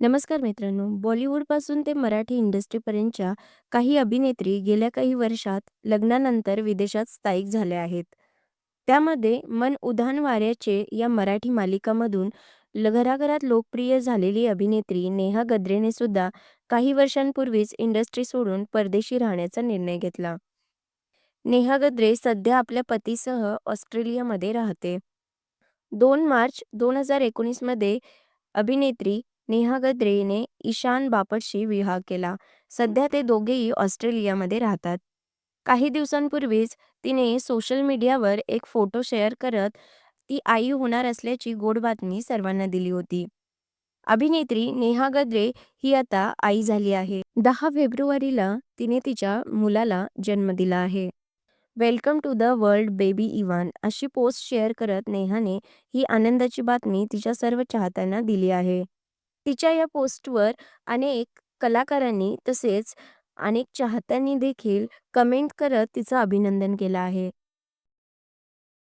नमस्कार मित्रांनो. बॉलिवूडपासून ते मराठी इंडस्ट्रीपर्यंतच्या काही अभिनेत्री गेल्या काही वर्षात लग्नानंतर विदेशात स्थायिक झाल्या आहेत. त्यामध्ये मन उधाण वाऱ्याचे या मराठी मालिकामधून ल- घराघरात लोकप्रिय झालेली अभिनेत्री नेहा गद्रेने सुद्धा काही वर्षांपूर्वीच इंडस्ट्री सोडून परदेशी राहण्याचा निर्णय घेतला. नेहा गद्रे सध्या आपल्या पतीसह ऑस्ट्रेलियामध्ये राहते. दोन मार्च दोन हजार एकोणीसमध्ये अभिनेत्री नेहा गद्रेने ईशान बापटशी विवाह केला. सध्या ते दोघेही ऑस्ट्रेलियामध्ये राहतात. काही दिवसांपूर्वीच तिने सोशल मीडियावर एक फोटो शेअर करत ती आई होणार असल्याची गोड बातमी सर्वांना दिली होती. अभिनेत्री नेहा गद्रे ही आता आई झाली आहे. दहा फेब्रुवारीला तिने तिच्या मुलाला जन्म दिला आहे. Welcome to the world baby Ivan अशी पोस्ट शेअर करत नेहाने ही आनंदाची बातमी तिच्या सर्व चाहत्यांना दिली आहे. तिच्या या पोस्टवर अनेक कलाकारांनी तसेच अनेक चाहत्यांनी देखील कमेंट करत तिचं अभिनंदन केलं आहे.